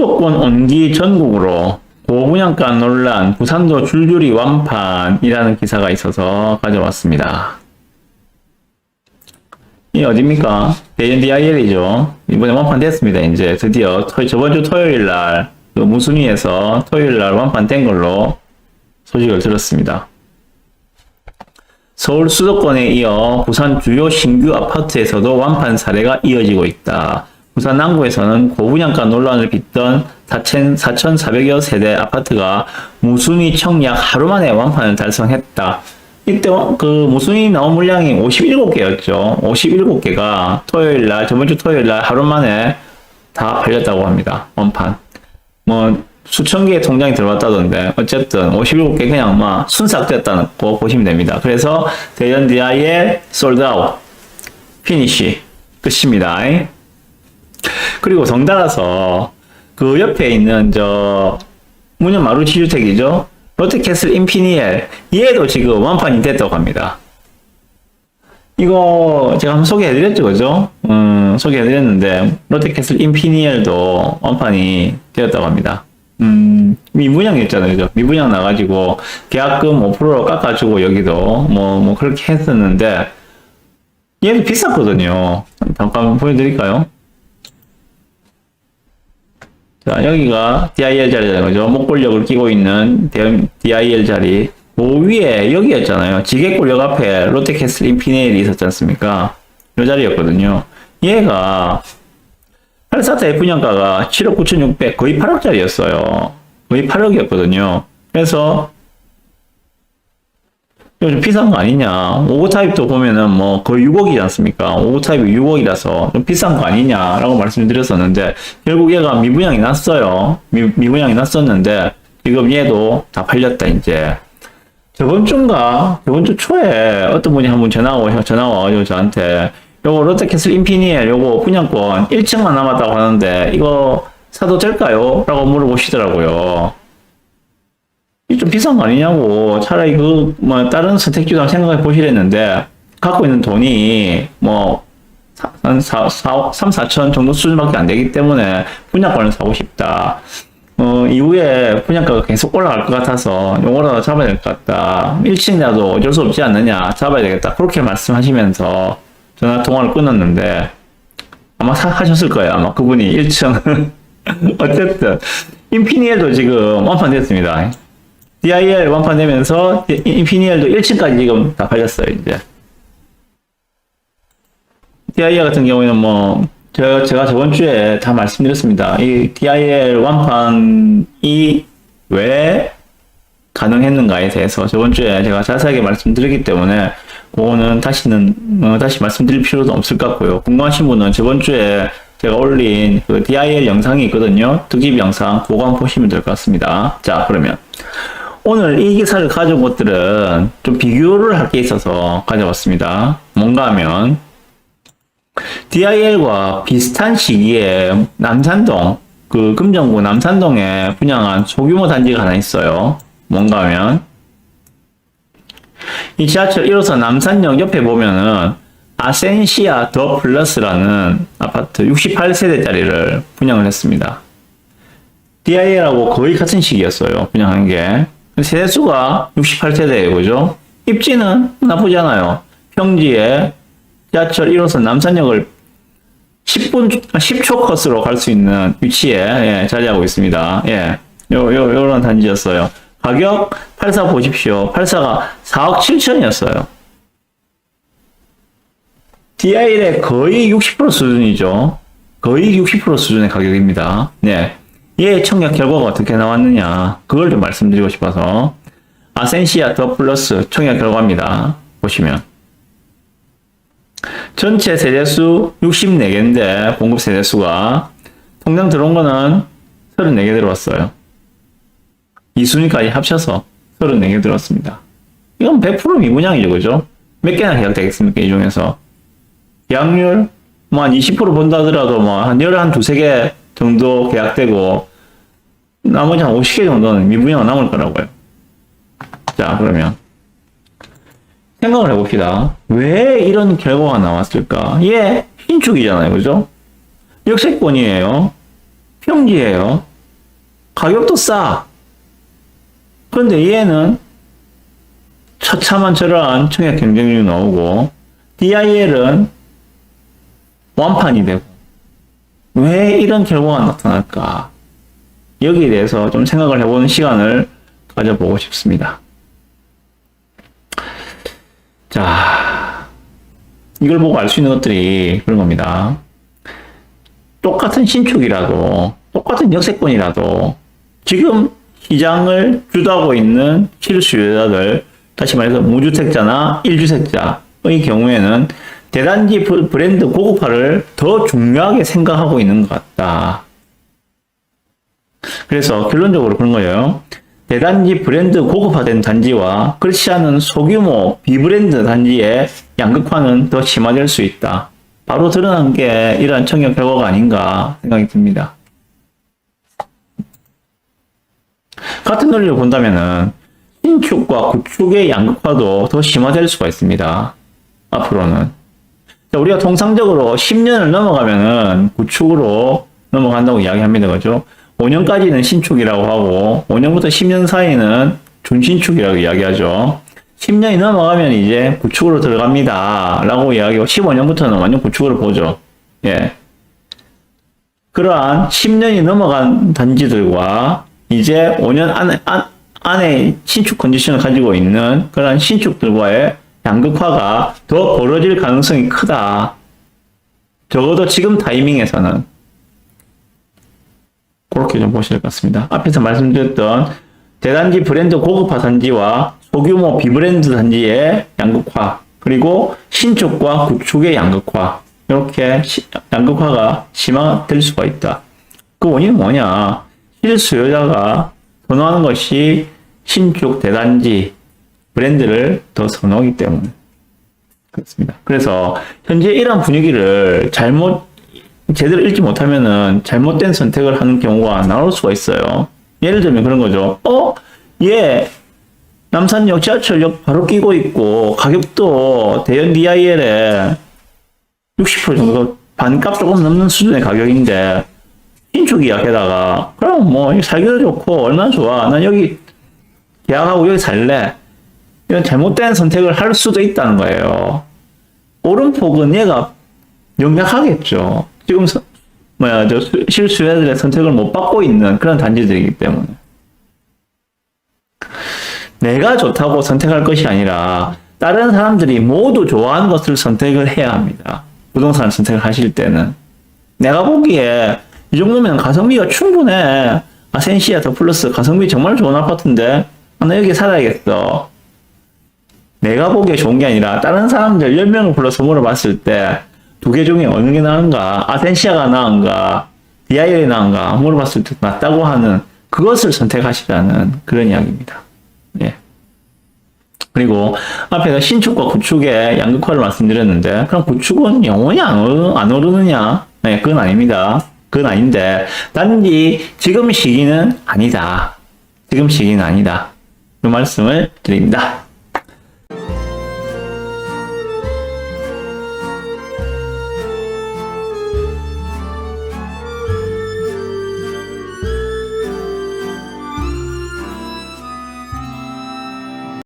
수도권 온기 전국으로 고분양가 논란 부산도 줄줄이 완판이라는 기사가 있어서 가져왔습니다. 이 어딥니까? 대전 DIL이죠. 이번에 완판됐습니다. 이제 드디어 토- 저번 주 토요일 날, 그 무순위에서 토요일 날 완판된 걸로 소식을 들었습니다. 서울 수도권에 이어 부산 주요 신규 아파트에서도 완판 사례가 이어지고 있다. 부산 남구에서는 고분양가 논란을 빚던 4,400여 세대 아파트가 무순위 청약 하루 만에 완판을 달성했다. 이때 그 무순위 나온 물량이 57개였죠. 57개가 토요일 날, 저번 주 토요일 날 하루 만에 다 팔렸다고 합니다. 원판. 뭐 수천 개의 통장이 들어왔다던데 어쨌든 57개 그냥 막 순삭됐다는 거 보시면 됩니다. 그래서 대전 DI의 솔드아웃 피니시 끝입니다. 그리고 덩달아서 그 옆에 있는 저 문현 마루치 주택이죠. 롯데캐슬 인피니엘 얘도 지금 완판이 됐다고 합니다. 이거 제가 한번 소개해드렸죠, 그죠? 음, 소개해드렸는데 롯데캐슬 인피니엘도 완판이 되었다고 합니다. 음, 미분양이었잖아요, 그죠? 미분양 나가지고 계약금 5%로 깎아주고 여기도 뭐, 뭐 그렇게 했었는데 얘도 비쌌거든요. 잠깐 보여드릴까요? 자, 여기가 DIL 자리잖아요. 그죠? 목골력을 끼고 있는 DIL 자리. 그 위에 여기였잖아요. 지게골력 앞에 롯데캐슬 인피니엘이 있었지 않습니까? 이 자리였거든요. 얘가 84대 분양가가 7억 9,600 거의 8억짜리였어요. 거의 8억이었거든요. 그래서 좀 비싼 거 아니냐. 5구 타입도 보면은 뭐 거의 6억이지 않습니까? 5구 타입이 6억이라서 좀 비싼 거 아니냐라고 말씀드렸었는데 결국 얘가 미분양이 났어요. 미, 미분양이 났었는데 지금 얘도 다 팔렸다 이제. 저번 주인가 저번 주 초에 어떤 분이 한 분 전화 와 전화 와가지고 저한테 요거 롯데캐슬 인피니엘 요거 분양권 1층만 남았다고 하는데 이거 사도 될까요? 라고 물어보시더라고요. 이좀 비싼 거 아니냐고 차라리 그 뭐 다른 선택지도 생각해 보시랬는데 갖고 있는 돈이 뭐한 3, 4천 정도 수준밖에 안 되기 때문에 분양권을 사고 싶다. 어, 이후에 분양가가 계속 올라갈 것 같아서 요거라도 잡아야 될 것 같다. 1층이라도 어쩔 수 없지 않느냐. 잡아야 되겠다. 그렇게 말씀하시면서 전화 통화를 끊었는데 아마 사, 하셨을 거예요. 아마 그분이 1층. 어쨌든 인피니엘도 지금 완판됐습니다. DIL 완판 되면서 인피니엘도 1층까지 지금 다 팔렸어요, 이제. DIL 같은 경우에는 뭐, 제가, 제가 저번 주에 다 말씀드렸습니다. 이 DIL 완판이 왜 가능했는가에 대해서 저번 주에 제가 자세하게 말씀드렸기 때문에 그거는 다시는, 어, 다시 말씀드릴 필요도 없을 것 같고요. 궁금하신 분은 저번 주에 제가 올린 그 DIL 영상이 있거든요. 특집 영상, 그거 보시면 될 것 같습니다. 자, 그러면. 오늘 이 기사를 가져온 것들은 좀 비교를 할 게 있어서 가져왔습니다. 뭔가 하면 DIL과 비슷한 시기에 남산동 그 금정구 남산동에 분양한 소규모 단지가 하나 있어요. 뭔가 하면 이 지하철 1호선 남산역 옆에 보면은 아센시아 더 플러스라는 아파트 68세대짜리를 분양을 했습니다. DIL하고 거의 같은 시기였어요. 분양한 게. 세대수가 68세대예요. 그죠? 입지는 나쁘지 않아요. 평지에 지하철 1호선 남산역을 10분, 10초 컷으로 갈 수 있는 위치에 예, 자리하고 있습니다. 예. 요, 요, 요런 단지였어요. 가격 84 보십시오. 84가 4억 7천이었어요. DIL의 거의 60% 수준이죠. 거의 60% 수준의 가격입니다. 네. 얘 청약 결과가 어떻게 나왔느냐. 그걸 좀 말씀드리고 싶어서. 아센시아 더 플러스 청약 결과입니다. 보시면. 전체 세대수 64개인데, 공급 세대수가. 통장 들어온 거는 34개 들어왔어요. 2순위까지 합쳐서 34개 들어왔습니다. 이건 100% 미분양이죠, 그죠? 몇 개나 계약되겠습니까, 이 중에서? 계약률? 뭐 한 20% 본다 하더라도 뭐한 열에 한 두세 개 정도 계약되고, 나머지 한 50개 정도는 미분양 남을 거라고요. 자, 그러면. 생각을 해봅시다. 왜 이런 결과가 나왔을까? 얘, 신축이잖아요. 그죠? 역세권이에요. 평지예요. 가격도 싸. 그런데 얘는 처참한 저러한 청약 경쟁력이 나오고 DIL은 완판이 되고 왜 이런 결과가 나타날까? 여기에 대해서 좀 생각을 해보는 시간을 가져보고 싶습니다. 자, 이걸 보고 알 수 있는 것들이 그런 겁니다. 똑같은 신축이라도, 똑같은 역세권이라도, 지금 시장을 주도하고 있는 실수요자들, 다시 말해서 무주택자나 1주택자의 경우에는 대단지 브- 브랜드 고급화를 더 중요하게 생각하고 있는 것 같다. 그래서 결론적으로 그런 거예요. 대단지 브랜드 고급화된 단지와 않은 소규모 비브랜드 단지의 양극화는 더 심화될 수 있다. 바로 드러난 게 이러한 청약 결과가 아닌가 생각이 듭니다. 같은 논리를 본다면은 신축과 구축의 양극화도 더 심화될 수가 있습니다. 앞으로는. 자, 우리가 통상적으로 10년을 넘어가면은 구축으로 넘어간다고 이야기합니다. 그죠? 5년까지는 신축이라고 하고 5년부터 10년 사이는 준신축이라고 이야기하죠. 10년이 넘어가면 이제 구축으로 들어갑니다. 라고 이야기하고 15년부터는 완전 구축으로 보죠. 예. 그러한 10년이 넘어간 단지들과 이제 5년 안에, 안, 안에 신축 컨디션을 가지고 있는 그러한 신축들과의 양극화가 더 벌어질 가능성이 크다. 적어도 지금 타이밍에서는 그렇게 좀될것 같습니다. 앞에서 말씀드렸던 대단지 브랜드 고급화 단지와 소규모 비브랜드 단지의 양극화 그리고 신축과 구축의 양극화 이렇게 시- 양극화가 심화될 수가 있다. 그 원인은 뭐냐? 실수요자가 선호하는 것이 신축 대단지 브랜드를 더 선호하기 때문에 그렇습니다. 그래서 현재 이러한 분위기를 잘못 제대로 읽지 못하면은 잘못된 선택을 하는 경우가 나올 수가 있어요. 예를 들면 그런 거죠. 어? 얘 남산역 지하철역 바로 끼고 있고 가격도 대연 DIL에 60% 정도 반값 조금 넘는 수준의 가격인데 신축이야 게다가 그럼 뭐 살기도 좋고 얼마나 좋아 난 여기 계약하고 여기 살래 이런 잘못된 선택을 할 수도 있다는 거예요 오른폭은 얘가 명백하겠죠 지금 서- 뭐야 저 수- 실수요자들의 선택을 못 받고 있는 그런 단지들이기 때문에 내가 좋다고 선택할 것이 아니라 다른 사람들이 모두 좋아하는 것을 선택을 해야 합니다. 부동산 선택을 하실 때는 내가 보기에 이 정도면 가성비가 충분해. 아센시아 더 플러스 가성비 정말 좋은 아파트인데 아, 나 여기 살아야겠어. 내가 보기에 좋은 게 아니라 다른 사람들 10명을 불러서 물어봤을 때 두 개 중에 어느 게 나은가? 아센시아가 나은가? DIL이 나은가? 물어봤을 때 낫다고 하는 그것을 선택하시라는 그런 이야기입니다. 예. 그리고 앞에서 신축과 구축의 양극화를 말씀드렸는데 그럼 구축은 영원히 안, 오르, 안 오르느냐? 네, 그건 아닙니다. 그건 아닌데 단지 지금 시기는 아니다. 지금 시기는 아니다. 그 말씀을 드립니다.